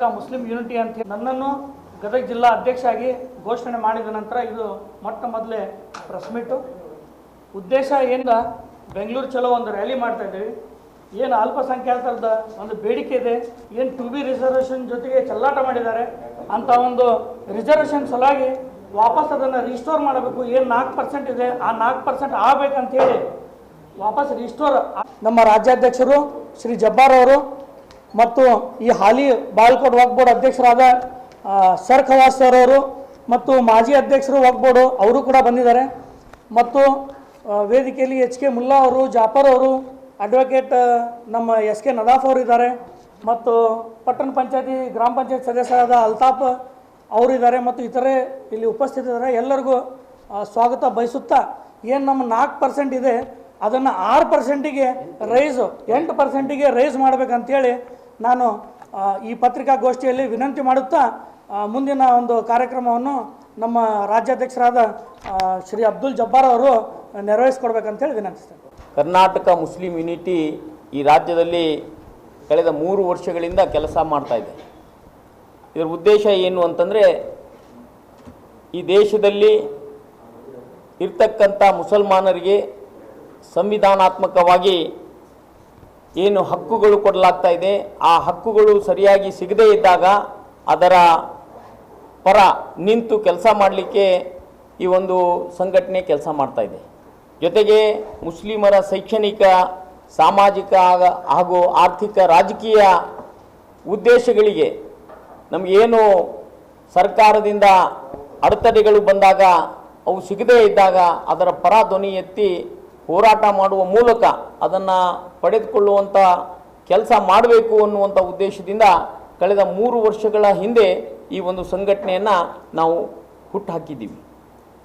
Karnataka Muslim unity ಅಂತ ನನ್ನನ್ನು ಗದಗ ಜಿಲ್ಲಾ ಅಧ್ಯಕ್ಷ ಆಗಿ ಘೋಷಣೆ ಮಾಡಿದ ನಂತರ ಇದು ಮೊಟ್ಟ ಮೊದಲೇ ಪ್ರೆಸ್ ಮೀಟು ಉದ್ದೇಶ ಏನಿಲ್ಲ, ಬೆಂಗಳೂರು ಚಲೋ ಒಂದು ರ್ಯಾಲಿ ಮಾಡ್ತಾ ಇದ್ದೀವಿ. ಏನು ಅಲ್ಪಸಂಖ್ಯಾತರದ ಒಂದು ಬೇಡಿಕೆ ಇದೆ, ಏನು ಟು ಬಿ ರಿಸರ್ವೇಷನ್ ಜೊತೆಗೆ ಚಲ್ಲಾಟ ಮಾಡಿದ್ದಾರೆ ಅಂತ ಒಂದು ರಿಸರ್ವೇಷನ್ ಸಲುವಾಗಿ ವಾಪಸ್ ಅದನ್ನು ರಿಸ್ಟೋರ್ ಮಾಡಬೇಕು. ಏನು ನಾಲ್ಕು ಪರ್ಸೆಂಟ್ ಇದೆ, ಆ ನಾಲ್ಕು ಪರ್ಸೆಂಟ್ ಆಗಬೇಕಂತೇಳಿ ವಾಪಸ್ ರಿಸ್ಟೋರ್ ನಮ್ಮ ರಾಜ್ಯಾಧ್ಯಕ್ಷರು ಶ್ರೀ ಜಬ್ಬಾರ್ ಅವರು ಮತ್ತು ಈ ಹಾಲಿ ಬಾಲ್ಕೋಟ್ ವಕ್ ಬೋರ್ಡ್ ಅಧ್ಯಕ್ಷರಾದ ಸರ್ ಖವಾಸ್ ಸರ್ ಅವರು ಮತ್ತು ಮಾಜಿ ಅಧ್ಯಕ್ಷರು ವಕ್ ಬೋರ್ಡು ಅವರು ಕೂಡ ಬಂದಿದ್ದಾರೆ. ಮತ್ತು ವೇದಿಕೆಯಲ್ಲಿ ಎಚ್ ಕೆ ಮುಲ್ಲಾ ಅವರು, ಜಾಫರ್ ಅವರು ಅಡ್ವೊಕೇಟ್ ನಮ್ಮ ಎಸ್ ಕೆ ನದಾಫ್ ಅವರು ಇದ್ದಾರೆ. ಮತ್ತು ಪಟ್ಟಣ ಪಂಚಾಯತಿ ಗ್ರಾಮ ಪಂಚಾಯತ್ ಸದಸ್ಯರಾದ ಅಲ್ತಾಫ್ ಅವರು ಇದ್ದಾರೆ. ಮತ್ತು ಇತರೆ ಇಲ್ಲಿ ಉಪಸ್ಥಿತರಿದ್ದಾರೆ. ಎಲ್ಲರಿಗೂ ಸ್ವಾಗತ ಬಯಸುತ್ತಾ ಏನು ನಮ್ಮ ನಾಲ್ಕು ಪರ್ಸೆಂಟ್ ಇದೆ ಅದನ್ನು ಆರು ಪರ್ಸೆಂಟಿಗೆ ರೈಸು ಎಂಟು ಪರ್ಸೆಂಟಿಗೆ ರೈಸ್ ಮಾಡಬೇಕಂತೇಳಿ ನಾನು ಈ ಪತ್ರಿಕಾಗೋಷ್ಠಿಯಲ್ಲಿ ವಿನಂತಿ ಮಾಡುತ್ತಾ ಮುಂದಿನ ಒಂದು ಕಾರ್ಯಕ್ರಮವನ್ನು ನಮ್ಮ ರಾಜ್ಯಾಧ್ಯಕ್ಷರಾದ ಶ್ರೀ ಅಬ್ದುಲ್ ಜಬ್ಬಾರ್ ಅವರು ನೆರವೇರಿಸ್ಕೊಡ್ಬೇಕಂತೇಳಿ ವಿನಂತಿಸ್ತೇನೆ. ಕರ್ನಾಟಕ ಮುಸ್ಲಿಂ ಯುನಿಟಿ ಈ ರಾಜ್ಯದಲ್ಲಿ ಕಳೆದ ಮೂರು ವರ್ಷಗಳಿಂದ ಕೆಲಸ ಮಾಡ್ತಾ ಇದೆ. ಇದರ ಉದ್ದೇಶ ಏನು ಅಂತಂದರೆ, ಈ ದೇಶದಲ್ಲಿ ಇರ್ತಕ್ಕಂಥ ಮುಸಲ್ಮಾನರಿಗೆ ಸಂವಿಧಾನಾತ್ಮಕವಾಗಿ ಏನು ಹಕ್ಕುಗಳು ಕೊಡಲಾಗ್ತಾ ಇದೆ, ಆ ಹಕ್ಕುಗಳು ಸರಿಯಾಗಿ ಸಿಗದೇ ಇದ್ದಾಗ ಅದರ ಪರ ನಿಂತು ಕೆಲಸ ಮಾಡಲಿಕ್ಕೆ ಈ ಒಂದು ಸಂಘಟನೆ ಕೆಲಸ ಮಾಡ್ತಾ ಇದೆ. ಜೊತೆಗೆ ಮುಸ್ಲಿಮರ ಶೈಕ್ಷಣಿಕ, ಸಾಮಾಜಿಕ ಹಾಗೂ ಆರ್ಥಿಕ ರಾಜಕೀಯ ಉದ್ದೇಶಗಳಿಗೆ ನಮಗೇನು ಸರ್ಕಾರದಿಂದ ಅಡೆತಡೆಗಳು ಬಂದಾಗ ಅವು ಸಿಗದೇ ಇದ್ದಾಗ ಅದರ ಪರ ಧ್ವನಿ ಎತ್ತಿ ಹೋರಾಟ ಮಾಡುವ ಮೂಲಕ ಅದನ್ನು ಪಡೆದುಕೊಳ್ಳುವಂಥ ಕೆಲಸ ಮಾಡಬೇಕು ಅನ್ನುವಂಥ ಉದ್ದೇಶದಿಂದ ಕಳೆದ ಮೂರು ವರ್ಷಗಳ ಹಿಂದೆ ಈ ಒಂದು ಸಂಘಟನೆಯನ್ನು ನಾವು ಹುಟ್ಟುಹಾಕಿದ್ದೀವಿ.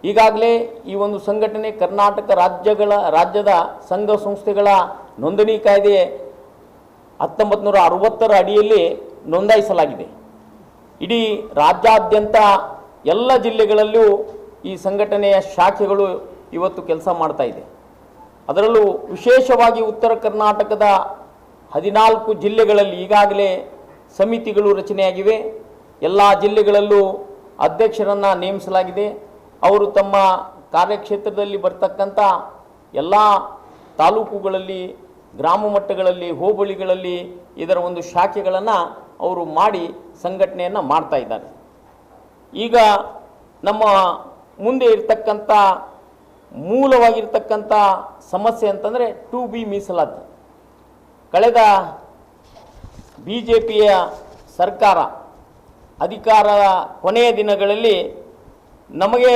ಈಗಾಗಲೇ ಈ ಒಂದು ಸಂಘಟನೆ ಕರ್ನಾಟಕ ರಾಜ್ಯಗಳ, ರಾಜ್ಯದ ಸಂಘ ಸಂಸ್ಥೆಗಳ ನೋಂದಣಿ ಕಾಯ್ದೆ ಹತ್ತೊಂಬತ್ತು ನೂರ ಅರವತ್ತರ ಅಡಿಯಲ್ಲಿ ನೋಂದಾಯಿಸಲಾಗಿದೆ. ಇಡೀ ರಾಜ್ಯಾದ್ಯಂತ ಎಲ್ಲ ಜಿಲ್ಲೆಗಳಲ್ಲೂ ಈ ಸಂಘಟನೆಯ ಶಾಖೆಗಳು ಇವತ್ತು ಕೆಲಸ ಮಾಡ್ತಾ ಇದೆ. ಅದರಲ್ಲೂ ವಿಶೇಷವಾಗಿ ಉತ್ತರ ಕರ್ನಾಟಕದ ಹದಿನಾಲ್ಕು ಜಿಲ್ಲೆಗಳಲ್ಲಿ ಈಗಾಗಲೇ ಸಮಿತಿಗಳು ರಚನೆಯಾಗಿವೆ. ಎಲ್ಲ ಜಿಲ್ಲೆಗಳಲ್ಲೂ ಅಧ್ಯಕ್ಷರನ್ನು ನೇಮಿಸಲಾಗಿದೆ. ಅವರು ತಮ್ಮ ಕಾರ್ಯಕ್ಷೇತ್ರದಲ್ಲಿ ಬರ್ತಕ್ಕಂಥ ಎಲ್ಲ ತಾಲೂಕುಗಳಲ್ಲಿ, ಗ್ರಾಮ ಮಟ್ಟಗಳಲ್ಲಿ, ಹೋಬಳಿಗಳಲ್ಲಿ ಇದರ ಒಂದು ಶಾಖೆಗಳನ್ನು ಅವರು ಮಾಡಿ ಸಂಘಟನೆಯನ್ನು ಮಾಡ್ತಾ ಇದ್ದಾರೆ. ಈಗ ನಮ್ಮ ಮುಂದೆ ಇರ್ತಕ್ಕಂಥ ಮೂಲವಾಗಿರ್ತಕ್ಕಂಥ ಸಮಸ್ಯೆ ಅಂತಂದರೆ ಟು ಬಿ ಮೀಸಲಾತಿ. ಕಳೆದ ಬಿ ಜೆ ಪಿಯ ಸರ್ಕಾರ ಅಧಿಕಾರ ಕೊನೆಯ ದಿನಗಳಲ್ಲಿ ನಮಗೆ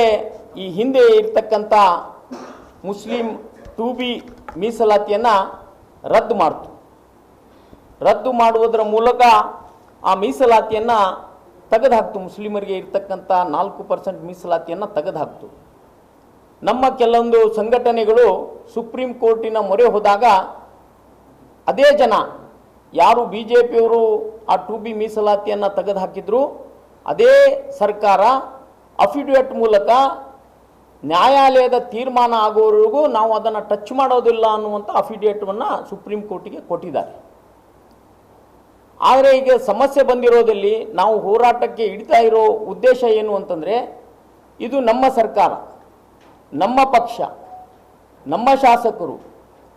ಈ ಹಿಂದೆ ಇರ್ತಕ್ಕಂಥ ಮುಸ್ಲಿಂ ಟು ಬಿ ಮೀಸಲಾತಿಯನ್ನು ರದ್ದು ಮಾಡ್ತು. ರದ್ದು ಮಾಡುವುದರ ಮೂಲಕ ಆ ಮೀಸಲಾತಿಯನ್ನು ತೆಗೆದುಹಾಕ್ತು. ಮುಸ್ಲಿಮರಿಗೆ ಇರ್ತಕ್ಕಂಥ ನಾಲ್ಕು ಪರ್ಸೆಂಟ್ ಮೀಸಲಾತಿಯನ್ನು ತೆಗೆದುಹಾಕ್ತು. ನಮ್ಮ ಕೆಲವೊಂದು ಸಂಘಟನೆಗಳು ಸುಪ್ರೀಂ ಕೋರ್ಟಿನ ಮೊರೆ ಹೋದಾಗ ಅದೇ ಜನ ಯಾರು ಬಿ ಜೆ ಪಿಯವರು ಆ ಟು ಬಿ ಮೀಸಲಾತಿಯನ್ನು ತೆಗೆದುಹಾಕಿದ್ರು, ಅದೇ ಸರ್ಕಾರ ಅಫಿಡವಿಟ್ ಮೂಲಕ ನ್ಯಾಯಾಲಯದ ತೀರ್ಮಾನ ಆಗೋವರೆಗೂ ನಾವು ಅದನ್ನು ಟಚ್ ಮಾಡೋದಿಲ್ಲ ಅನ್ನುವಂಥ ಅಫಿಡವಿಟ್ವನ್ನು ಸುಪ್ರೀಂ ಕೋರ್ಟಿಗೆ ಕೊಟ್ಟಿದ್ದಾರೆ. ಆದರೆ ಈಗ ಸಮಸ್ಯೆ ಬಂದಿರೋದಲ್ಲಿ ನಾವು ಹೋರಾಟಕ್ಕೆ ಇಡ್ತಾ ಇರೋ ಉದ್ದೇಶ ಏನು ಅಂತಂದರೆ, ಇದು ನಮ್ಮ ಸರ್ಕಾರ. ನಮ್ಮ ಪಕ್ಷ, ನಮ್ಮ ಶಾಸಕರು,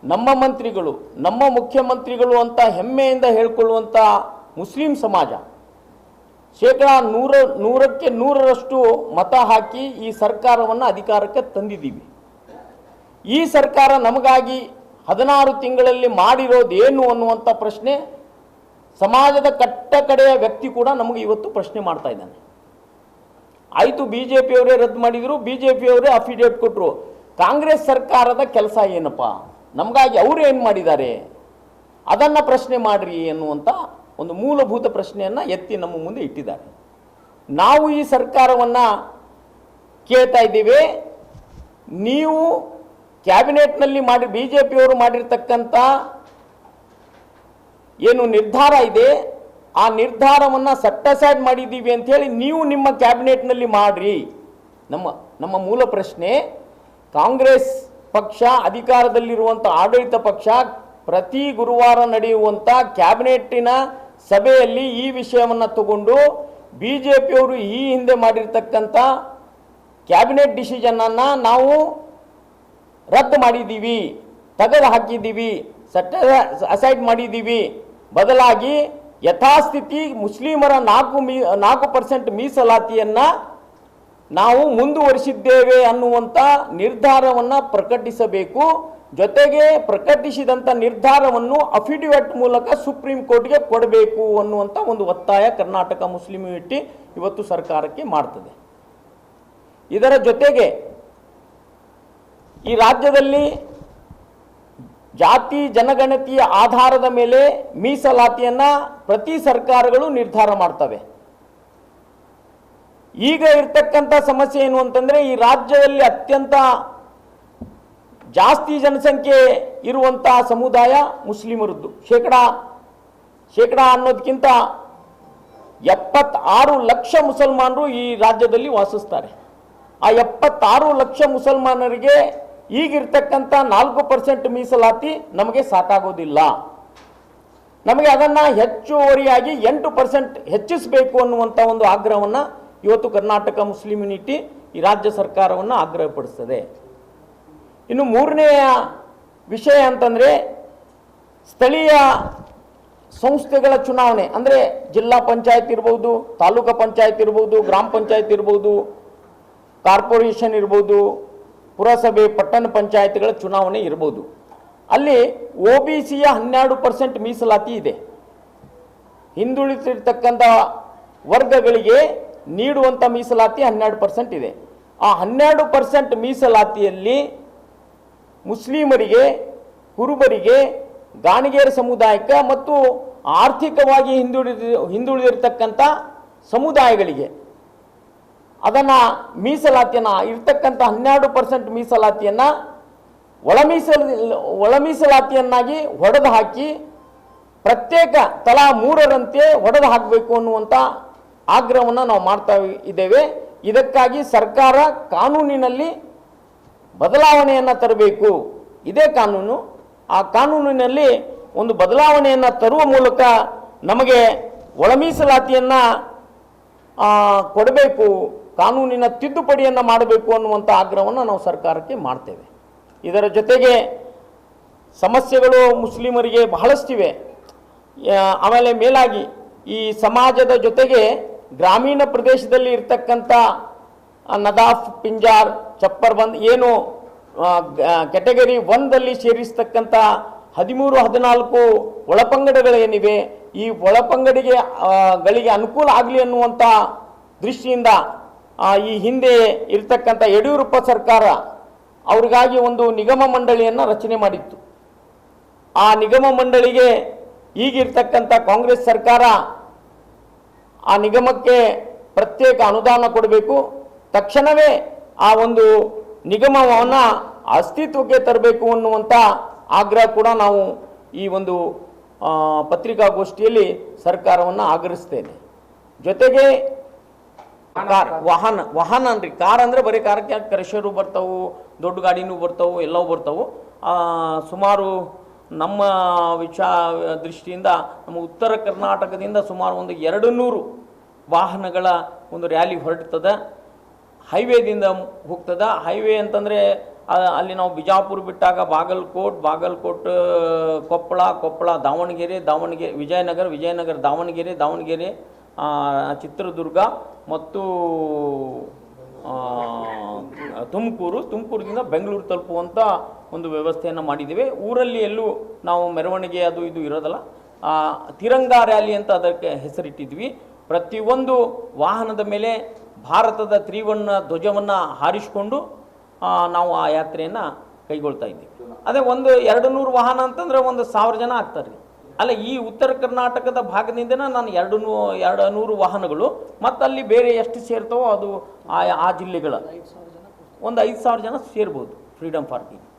ನಮ್ಮ ಮಂತ್ರಿಗಳು, ನಮ್ಮ ಮುಖ್ಯಮಂತ್ರಿಗಳು ಅಂತ ಹೆಮ್ಮೆಯಿಂದ ಹೇಳ್ಕೊಳ್ಳುವಂಥ ಮುಸ್ಲಿಂ ಸಮಾಜ, ಶೇಕಡ ನೂರ, ನೂರಕ್ಕೆ ನೂರರಷ್ಟು ಮತ ಹಾಕಿ ಈ ಸರ್ಕಾರವನ್ನು ಅಧಿಕಾರಕ್ಕೆ ತಂದಿದ್ದೀವಿ. ಈ ಸರ್ಕಾರ ನಮಗಾಗಿ ಹದಿನಾರು ತಿಂಗಳಲ್ಲಿ ಮಾಡಿರೋದೇನು ಅನ್ನುವಂಥ ಪ್ರಶ್ನೆ ಸಮಾಜದ ಕಟ್ಟ ವ್ಯಕ್ತಿ ಕೂಡ ನಮಗೆ ಇವತ್ತು ಪ್ರಶ್ನೆ ಮಾಡ್ತಾ ಇದ್ದಾನೆ. ಆಯಿತು ಬಿ ಜೆ ಪಿಯವರೇ ರದ್ದು ಮಾಡಿದರು ಬಿ ಜೆ ಪಿಯವರೇ ಅಫಿಡೇಟ್ ಕೊಟ್ಟರು ಕಾಂಗ್ರೆಸ್ ಸರ್ಕಾರದ ಕೆಲಸ ಏನಪ್ಪ? ನಮಗಾಗಿ ಅವರು ಏನು ಮಾಡಿದ್ದಾರೆ? ಅದನ್ನು ಪ್ರಶ್ನೆ ಮಾಡಿರಿ ಎನ್ನುವಂಥ ಒಂದು ಮೂಲಭೂತ ಪ್ರಶ್ನೆಯನ್ನು ಎತ್ತಿ ನಮ್ಮ ಮುಂದೆ ಇಟ್ಟಿದ್ದಾರೆ. ನಾವು ಈ ಸರ್ಕಾರವನ್ನು ಕೇಳ್ತಾ ಇದ್ದೀವಿ. ನೀವು ಕ್ಯಾಬಿನೆಟ್ನಲ್ಲಿ ಮಾಡಿ ಬಿ ಜೆ ಪಿಯವರು ಮಾಡಿರ್ತಕ್ಕಂಥ ಏನು ನಿರ್ಧಾರ ಇದೆ? ಆ ನಿರ್ಧಾರವನ್ನು ಸಟ್ಟಸೈಡ್ ಮಾಡಿದ್ದೀವಿ ಹೇಳಿ ನೀವು ನಿಮ್ಮ ಕ್ಯಾಬಿನೆಟ್ನಲ್ಲಿ ಮಾಡ್ರಿ. ನಮ್ಮ ನಮ್ಮ ಮೂಲ ಪ್ರಶ್ನೆ, ಕಾಂಗ್ರೆಸ್ ಪಕ್ಷ ಅಧಿಕಾರದಲ್ಲಿರುವಂಥ ಆಡಳಿತ ಪಕ್ಷ ಪ್ರತಿ ಗುರುವಾರ ನಡೆಯುವಂಥ ಕ್ಯಾಬಿನೆಟ್ಟಿನ ಸಭೆಯಲ್ಲಿ ಈ ವಿಷಯವನ್ನು ತಗೊಂಡು ಬಿ ಜೆ ಪಿಯವರು ಈ ಹಿಂದೆ ಮಾಡಿರ್ತಕ್ಕಂಥ ಕ್ಯಾಬಿನೆಟ್ ಡಿಸಿಷನನ್ನು ನಾವು ರದ್ದು ಮಾಡಿದ್ದೀವಿ ತೆಗೆದು ಹಾಕಿದ್ದೀವಿ ಸಟ್ಟ ಅಸೈಡ್ ಮಾಡಿದ್ದೀವಿ. ಬದಲಾಗಿ ಯಥಾಸ್ಥಿತಿ ಮುಸ್ಲಿಮರ ನಾಲ್ಕು ಮೀ, ನಾಲ್ಕು ಪರ್ಸೆಂಟ್ ಮೀಸಲಾತಿಯನ್ನು ನಾವು ಮುಂದುವರಿಸಿದ್ದೇವೆ ಅನ್ನುವಂಥ ನಿರ್ಧಾರವನ್ನು ಪ್ರಕಟಿಸಬೇಕು. ಜೊತೆಗೆ ಪ್ರಕಟಿಸಿದಂಥ ನಿರ್ಧಾರವನ್ನು ಅಫಿಡವಿಟ್ ಮೂಲಕ ಸುಪ್ರೀಂ ಕೋರ್ಟ್ಗೆ ಕೊಡಬೇಕು ಅನ್ನುವಂಥ ಒಂದು ಒತ್ತಾಯ ಕರ್ನಾಟಕ ಮುಸ್ಲಿಂ ಯುನಿಟಿ ಇವತ್ತು ಸರ್ಕಾರಕ್ಕೆ ಮಾಡ್ತದೆ. ಇದರ ಜೊತೆಗೆ ಈ ರಾಜ್ಯದಲ್ಲಿ ಜಾತಿ ಜನಗಣತಿಯ ಆಧಾರದ ಮೇಲೆ ಮೀಸಲಾತಿಯನ್ನು ಪ್ರತಿ ಸರ್ಕಾರಗಳು ನಿರ್ಧಾರ ಮಾಡ್ತವೆ. ಈಗ ಇರ್ತಕ್ಕಂಥ ಸಮಸ್ಯೆ ಏನು ಅಂತಂದರೆ ಈ ರಾಜ್ಯದಲ್ಲಿ ಅತ್ಯಂತ ಜಾಸ್ತಿ ಜನಸಂಖ್ಯೆ ಇರುವಂಥ ಸಮುದಾಯ ಮುಸ್ಲಿಮರದ್ದು. ಶೇಕಡ ಶೇಕಡ ಅನ್ನೋದಕ್ಕಿಂತ ಎಪ್ಪತ್ತಾರು ಲಕ್ಷ ಮುಸಲ್ಮಾನರು ಈ ರಾಜ್ಯದಲ್ಲಿ ವಾಸಿಸ್ತಾರೆ. ಆ ಎಪ್ಪತ್ತಾರು ಲಕ್ಷ ಮುಸಲ್ಮಾನರಿಗೆ ಈಗಿರ್ತಕ್ಕಂಥ ನಾಲ್ಕು ಪರ್ಸೆಂಟ್ ಮೀಸಲಾತಿ ನಮಗೆ ಸಾಕಾಗೋದಿಲ್ಲ. ನಮಗೆ ಅದನ್ನು ಹೆಚ್ಚುವರಿಯಾಗಿ ಎಂಟು ಪರ್ಸೆಂಟ್ ಹೆಚ್ಚಿಸಬೇಕು ಅನ್ನುವಂಥ ಒಂದು ಆಗ್ರಹವನ್ನು ಇವತ್ತು ಕರ್ನಾಟಕ ಮುಸ್ಲಿಂ ಯುನಿಟಿ ಈ ರಾಜ್ಯ ಸರ್ಕಾರವನ್ನು ಆಗ್ರಹಪಡಿಸ್ತದೆ. ಇನ್ನು ಮೂರನೆಯ ವಿಷಯ ಅಂತಂದರೆ ಸ್ಥಳೀಯ ಸಂಸ್ಥೆಗಳ ಚುನಾವಣೆ, ಅಂದರೆ ಜಿಲ್ಲಾ ಪಂಚಾಯತ್ ಇರ್ಬೋದು, ತಾಲೂಕು ಪಂಚಾಯತ್ ಇರ್ಬೋದು, ಗ್ರಾಮ ಪಂಚಾಯತ್ ಇರ್ಬೋದು, ಕಾರ್ಪೊರೇಷನ್ ಇರ್ಬೋದು ಪುರಸಭೆ ಪಟ್ಟಣ ಪಂಚಾಯತ್ಗಳ ಚುನಾವಣೆ ಇರ್ಬೋದು. ಅಲ್ಲಿ ಒ ಬಿ ಸಿಯ ಹನ್ನೆರಡು ಪರ್ಸೆಂಟ್ ಮೀಸಲಾತಿ ಇದೆ. ಹಿಂದುಳಿತಿರ್ತಕ್ಕಂಥ ವರ್ಗಗಳಿಗೆ ನೀಡುವಂಥ ಮೀಸಲಾತಿ ಹನ್ನೆರಡು ಪರ್ಸೆಂಟ್ ಇದೆ. ಆ ಹನ್ನೆರಡು ಪರ್ಸೆಂಟ್ ಮೀಸಲಾತಿಯಲ್ಲಿ ಮುಸ್ಲಿಮರಿಗೆ, ಕುರುಬರಿಗೆ, ಗಾಣಿಗೇರ ಸಮುದಾಯಕ್ಕೆ ಮತ್ತು ಆರ್ಥಿಕವಾಗಿ ಹಿಂದುಳಿದ, ಹಿಂದುಳಿದಿರ್ತಕ್ಕಂಥ ಸಮುದಾಯಗಳಿಗೆ ಅದನ್ನು ಮೀಸಲಾತಿಯನ್ನು, ಇರ್ತಕ್ಕಂಥ ಹನ್ನೆರಡು ಪರ್ಸೆಂಟ್ ಮೀಸಲಾತಿಯನ್ನು ಒಳ ಮೀಸಲ ಒಳ ಮೀಸಲಾತಿಯನ್ನಾಗಿ ಹೊಡೆದು ಹಾಕಿ ಪ್ರತ್ಯೇಕ ತಲಾ ಮೂರರಂತೆ ಹೊಡೆದು ಹಾಕಬೇಕು ಅನ್ನುವಂಥ ಆಗ್ರಹವನ್ನು ನಾವು ಮಾಡ್ತಾ ಇದ್ದೇವೆ. ಇದಕ್ಕಾಗಿ ಸರ್ಕಾರ ಕಾನೂನಿನಲ್ಲಿ ಬದಲಾವಣೆಯನ್ನು ತರಬೇಕು. ಇದೇ ಕಾನೂನು. ಆ ಕಾನೂನಿನಲ್ಲಿ ಒಂದು ಬದಲಾವಣೆಯನ್ನು ತರುವ ಮೂಲಕ ನಮಗೆ ಒಳ ಮೀಸಲಾತಿಯನ್ನು ಕೊಡಬೇಕು. ಕಾನೂನಿನ ತಿದ್ದುಪಡಿಯನ್ನು ಮಾಡಬೇಕು ಅನ್ನುವಂಥ ಆಗ್ರಹವನ್ನು ನಾವು ಸರ್ಕಾರಕ್ಕೆ ಮಾಡ್ತೇವೆ. ಇದರ ಜೊತೆಗೆ ಸಮಸ್ಯೆಗಳು ಮುಸ್ಲಿಮರಿಗೆ ಬಹಳಷ್ಟಿವೆ. ಆಮೇಲೆ ಮೇಲಾಗಿ ಈ ಸಮಾಜದ ಜೊತೆಗೆ ಗ್ರಾಮೀಣ ಪ್ರದೇಶದಲ್ಲಿ ಇರ್ತಕ್ಕಂಥ ನದಾಫ್, ಪಿಂಜಾರ್, ಚಪ್ಪರ್ ಬಂದ್ ಏನು ಕೆಟಗರಿ ಒಂದಲ್ಲಿ ಸೇರಿಸ್ತಕ್ಕಂಥ ಹದಿಮೂರು, ಹದಿನಾಲ್ಕು ಒಳಪಂಗಡಗಳೇನಿವೆ, ಈ ಒಳಪಂಗಡಿಗೆ ಗಳಿಗೆ ಅನುಕೂಲ ಆಗಲಿ ಅನ್ನುವಂಥ ದೃಷ್ಟಿಯಿಂದ ಈ ಹಿಂದೆ ಇರ್ತಕ್ಕಂಥ ಯಡಿಯೂರಪ್ಪ ಸರ್ಕಾರ ಅವರಿಗಾಗಿ ಒಂದು ನಿಗಮ ಮಂಡಳಿಯನ್ನು ರಚನೆ ಮಾಡಿತ್ತು. ಆ ನಿಗಮ ಮಂಡಳಿಗೆ ಈಗಿರ್ತಕ್ಕಂಥ ಕಾಂಗ್ರೆಸ್ ಸರ್ಕಾರ ಆ ನಿಗಮಕ್ಕೆ ಪ್ರತ್ಯೇಕ ಅನುದಾನ ಕೊಡಬೇಕು. ತಕ್ಷಣವೇ ಆ ಒಂದು ನಿಗಮವನ್ನು ಅಸ್ತಿತ್ವಕ್ಕೆ ತರಬೇಕು ಅನ್ನುವಂಥ ಆಗ್ರಹ ಕೂಡ ನಾವು ಈ ಒಂದು ಪತ್ರಿಕಾಗೋಷ್ಠಿಯಲ್ಲಿ ಸರ್ಕಾರವನ್ನು ಆಗ್ರಹಿಸ್ತೇನೆ. ಜೊತೆಗೆ ಕಾರ್ ವಾಹನ ವಾಹನ ಅನ್ರಿ. ಕಾರ್ ಅಂದ್ರೆ ಬರೀ ಕಾರಕ್ಕೆ ಕ್ರೆಷರು ಬರ್ತಾವು, ದೊಡ್ಡ ಗಾಡಿನೂ ಬರ್ತಾವು, ಎಲ್ಲವೂ ಬರ್ತಾವು. ಸುಮಾರು ನಮ್ಮ ವಿಚಾ ದೃಷ್ಟಿಯಿಂದ, ನಮ್ಮ ಉತ್ತರ ಕರ್ನಾಟಕದಿಂದ ಸುಮಾರು ಒಂದು ಎರಡು ನೂರು ವಾಹನಗಳ ಒಂದು ರ್ಯಾಲಿ ಹೊರಡ್ತದೆ ಹೈವೇದಿಂದ ಹೋಗ್ತದ. ಹೈವೇ ಅಂತಂದರೆ ಅಲ್ಲಿ ನಾವು ಬಿಜಾಪುರ ಬಿಟ್ಟಾಗ ಬಾಗಲಕೋಟ್ ಬಾಗಲಕೋಟ್, ಕೊಪ್ಪಳ ಕೊಪ್ಪಳ, ದಾವಣಗೆರೆ ದಾವಣಗೆರೆ, ವಿಜಯನಗರ ವಿಜಯನಗರ, ದಾವಣಗೆರೆ ದಾವಣಗೆರೆ ಚಿತ್ರದುರ್ಗ ಮತ್ತು ತುಮಕೂರು. ತುಮಕೂರಿನಿಂದ ಬೆಂಗಳೂರು ತಲುಪುವಂಥ ಒಂದು ವ್ಯವಸ್ಥೆಯನ್ನು ಮಾಡಿದ್ದೇವೆ. ಊರಲ್ಲಿ ಎಲ್ಲೂ ನಾವು ಮೆರವಣಿಗೆ ಅದು ಇದು ಇರೋದಲ್ಲ. ತಿರಂಗ ರ್ಯಾಲಿ ಅಂತ ಅದಕ್ಕೆ ಹೆಸರಿಟ್ಟಿದ್ವಿ. ಪ್ರತಿಯೊಂದು ವಾಹನದ ಮೇಲೆ ಭಾರತದ ತ್ರಿವರ್ಣ ಧ್ವಜವನ್ನು ಹಾರಿಸಿಕೊಂಡು ನಾವು ಆ ಯಾತ್ರೆಯನ್ನು ಕೈಗೊಳ್ತಾ ಇದ್ದೀವಿ. ಅದೇ ಒಂದು ಎರಡು ನೂರು ವಾಹನ ಅಂತಂದ್ರೆ ಒಂದು ಸಾವಿರ ಜನ ಆಗ್ತಾರೆ. ಅಲ್ಲ ಈ ಉತ್ತರ ಕರ್ನಾಟಕದ ಭಾಗದಿಂದನೇ ನಾನು ಎರಡು ನೂ ಎರಡು ನೂರು ವಾಹನಗಳು ಮತ್ತು ಅಲ್ಲಿ ಬೇರೆ ಎಷ್ಟು ಸೇರ್ತಾವೋ ಅದು ಆ ಆ ಜಿಲ್ಲೆಗಳ. ಒಂದು ಐದು ಸಾವಿರ ಜನ ಸೇರ್ಬೋದು ಫ್ರೀಡಮ್ ಪಾರ್ಕಿಗೆ